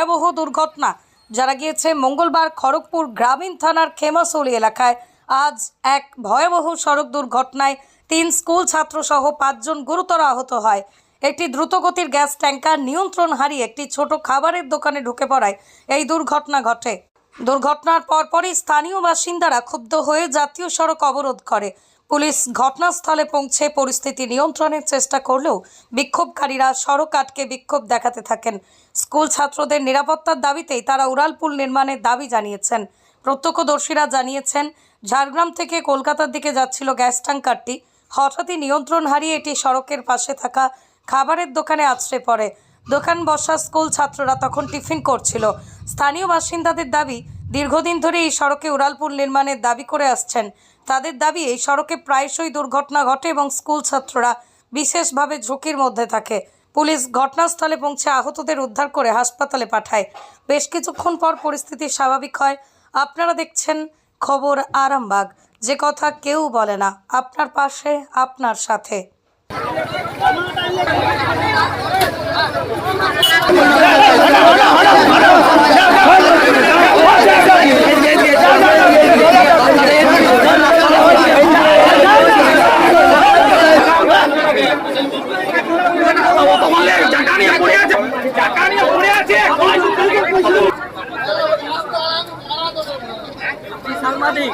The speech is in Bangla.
ভয়াবহ দুর্ঘটনা। যারা গিয়েছে, মঙ্গলবার খড়গপুর গ্রামীণ থানার খেমাসলি এলাকায় আজ এক ভয়াবহ সড়ক দুর্ঘটনায় তিন স্কুল ছাত্রসহ পাঁচজন গুরুতর আহত হয়। একটি দ্রুতগতির গ্যাস ট্যাঙ্কার নিয়ন্ত্রণ হারিয়ে একটি ছোট খাবারের দোকানে ঢুকে পড়ায় এই দুর্ঘটনা ঘটে। দুর্ঘটনার পরপরই স্থানীয় বাসিন্দারা ক্ষুব্ধ হয়ে জাতীয় সড়ক অবরোধ করে। পুলিশ ঘটনাস্থলে পৌঁছে পরিস্থিতি নিয়ন্ত্রণের চেষ্টা করলেও বিক্ষোভকারীরা সড়ক আটকে বিক্ষোভ দেখাতে থাকেন। স্কুল ছাত্রদের নিরাপত্তার দাবিতেই তারা উড়ালপুল নির্মাণের দাবি জানিয়েছেন। প্রত্যক্ষদর্শীরা জানিয়েছেন, ঝাড়গ্রাম থেকে কলকাতার দিকে যাচ্ছিল গ্যাস ট্যাঙ্কারটি। হঠাৎই নিয়ন্ত্রণ হারিয়ে এটি সড়কের পাশে থাকা খাবারের দোকানে আছড়ে পড়ে। দোকান বসা স্কুল ছাত্ররা তখন টিফিন করছিল। স্থানীয় বাসিন্দাদের দাবি দীর্ঘদিন ধরে এই সড়কে উড়ালপুল নির্মাণের দাবি করে আসছেন। তাদের দাবি, এই সড়কে প্রায়শই দুর্ঘটনা ঘটে এবং স্কুল ছাত্ররা বিশেষভাবে ঝুঁকির মধ্যে থাকে। পুলিশ ঘটনাস্থলে পৌঁছে আহতদের উদ্ধার করে হাসপাতালে পাঠায়। বেশ কিছুক্ষণ পর পরিস্থিতি স্বাভাবিক হয়। আপনারা দেখছেন খবর আরামবাগ। যে কথা কেউ বলে না, আপনার পাশে, আপনার সাথে। নিয়ে পড়ে আছে টাকা নিয়ে পড়ে আছে। সাংবাদিক।